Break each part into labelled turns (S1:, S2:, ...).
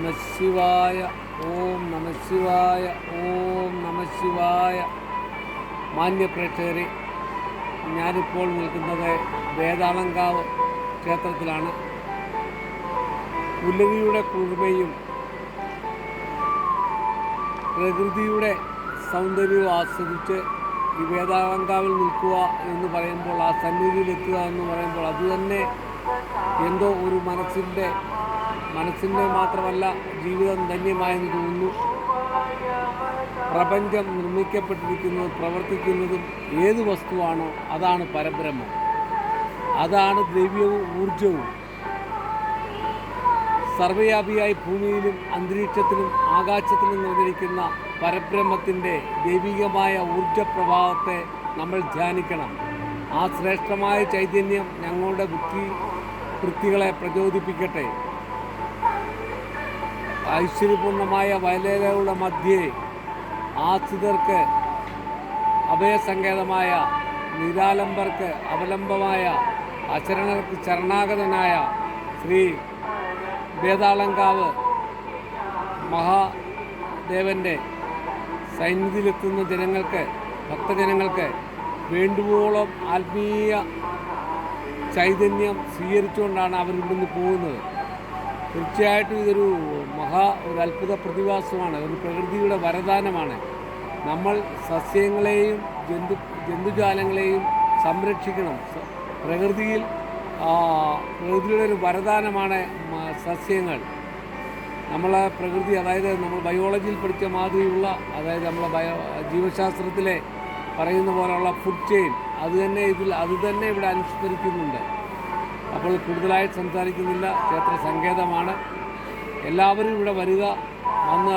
S1: നമശിവായ ഓം നമശിവായ ഓം നമശിവായ മാന്യപ്രേക്ഷകരെ ഞാനിപ്പോൾ നിൽക്കുന്നത് വേതാളങ്കാവ് ക്ഷേത്രത്തിലാണ്. പുലരിയുടെ കുളിർമയും പ്രകൃതിയുടെ സൗന്ദര്യവും ആസ്വദിച്ച് ഈ വേതാളങ്കാവിൽ നിൽക്കുക എന്ന് പറയുമ്പോൾ ആ സന്നിധിയിലെത്തുക എന്ന് പറയുമ്പോൾ അതുതന്നെ എന്തോ ഒരു മനസ്സിന്റെ മനസ്സിന്റെ മാത്രമല്ല ജീവിതം ധന്യമായെന്ന് തോന്നുന്നു. പ്രപഞ്ചം നിർമ്മിക്കപ്പെട്ടിരിക്കുന്നത് പ്രവർത്തിക്കുന്നതും ഏത് വസ്തുവാണോ അതാണ് പരബ്രഹ്മം. അതാണ് ദ്രവ്യവും ഊർജവും സർവവ്യാപിയായി ഭൂമിയിലും അന്തരീക്ഷത്തിലും ആകാശത്തിലും നിലനിൽക്കുന്ന പരബ്രഹ്മത്തിന്റെ ദൈവികമായ ഊർജപ്രവാഹത്തെ നമ്മൾ ധ്യാനിക്കണം. ആ ശ്രേഷ്ഠമായ ചൈതന്യം ഞങ്ങളുടെ ബുദ്ധി വൃത്തികളെ പ്രചോദിപ്പിക്കട്ടെ. ഐശ്വര്യപൂർണമായ വയലേലകളുടെ മധ്യേ ആശ്രിതർക്ക് അഭയസങ്കേതമായ നിരാലംബർക്ക് അവലംബമായ അശരണർക്ക് ശരണാഗതനായ ശ്രീ വേതാളങ്കാവ് മഹാദേവന്റെ സൈന്യത്തിലെത്തുന്ന ജനങ്ങൾക്ക് ഭക്തജനങ്ങൾക്ക് വേണ്ടുവോളം ആത്മീയ ചൈതന്യം സ്വീകരിച്ചുകൊണ്ടാണ് അവർ ഇവിടുന്ന് പോകുന്നത്. തീർച്ചയായിട്ടും ഇതൊരു മഹാ ഒരു അത്ഭുത പ്രതിഭാസമാണ്. ഒരു പ്രകൃതിയുടെ വരദാനമാണ്. നമ്മൾ സസ്യങ്ങളെയും ജന്തു ജന്തുജാലങ്ങളെയും സംരക്ഷിക്കണം. പ്രകൃതിയിൽ പ്രകൃതിയുടെ ഒരു വരദാനമാണ് സസ്യങ്ങൾ. നമ്മളെ പ്രകൃതി അതായത് നമ്മൾ ബയോളജിയിൽ പഠിച്ച മാതിരിയുള്ള അതായത് നമ്മളെ ബയോ ജീവശാസ്ത്രത്തിലെ പറയുന്ന പോലെയുള്ള ഫുഡ് ചെയിൻ അത് തന്നെ ഇതിൽ അത് തന്നെ ഇവിടെ അനുസ്മരിക്കുന്നുണ്ട്. അപ്പോൾ കൂടുതലായിട്ട് സംസാരിക്കുന്നില്ല. ക്ഷേത്ര സങ്കേതമാണ്. എല്ലാവരും ഇവിടെ വരിക. വന്ന്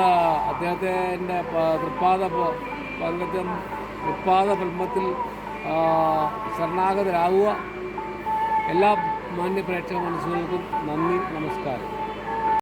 S1: അദ്ദേഹത്തിന്റെ തൃപ്പാദ പങ്കജം തൃപ്പാദ ബ്രഹ്മത്തിൽ ശരണാഗതരാകുക. എല്ലാ മാന്യ പ്രേക്ഷക മനസ്സുകൾക്കും നന്ദി നമസ്കാരം.